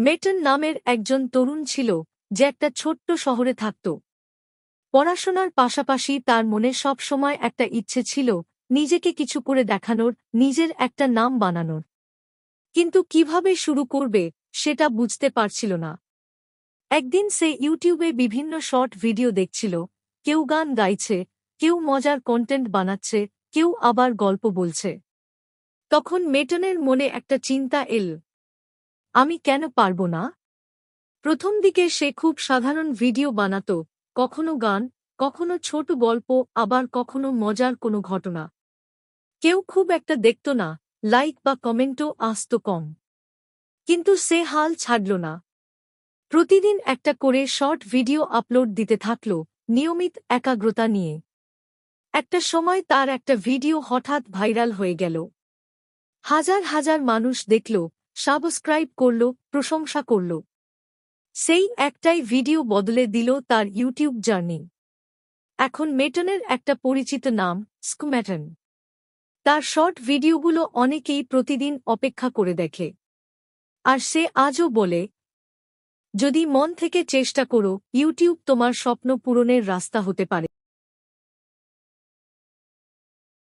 মেটন নামের একজন তরুণ ছিল, যে একটা ছোট্ট শহরে থাকত। পড়াশোনার পাশাপাশি তার মনে সব সময় একটা ইচ্ছে ছিল, নিজেকে কিছু করে দেখানোর, নিজের একটা নাম বানানোর। কিন্তু কীভাবে শুরু করবে, সেটা বুঝতে পারছিল না। একদিন সে ইউটিউবে বিভিন্ন শর্ট ভিডিও দেখছিল, কেউ গান গাইছে, কেউ মজার কন্টেন্ট বানাচ্ছে, কেউ আবার গল্প বলছে। তখন মেটনের মনে একটা চিন্তা এল আমি কেন পারব না? প্রথম দিকে সে খুব সাধারণ ভিডিও বানাত, কখনো গান, কখনো ছোট গল্প, আবার কখনো মজার কোনো ঘটনা। কেউ খুব একটা দেখত না, লাইক বা কমেন্টও আসত কম। কিন্তু সে হাল ছাড়ল না। প্রতিদিন একটা করে শর্ট ভিডিও আপলোড দিতে থাকল, নিয়মিত একাগ্রতা নিয়ে। একটা সময় তার একটা ভিডিও হঠাৎ ভাইরাল হয়ে গেল। হাজার হাজার মানুষ দেখল সাবস্ক্রাইব করল, প্রশংসা করল। সেই একটাই ভিডিও বদলে দিল তার ইউটিউব জার্নি। এখন মেটনের একটা পরিচিত নাম, স্কুম্যাটন। তার শর্ট ভিডিওগুলো অনেকেই প্রতিদিন অপেক্ষা করে দেখে। আর সে আজও বলে, যদি মন থেকে চেষ্টা করো, ইউটিউব তোমার স্বপ্ন পূরণের রাস্তা হতে পারে।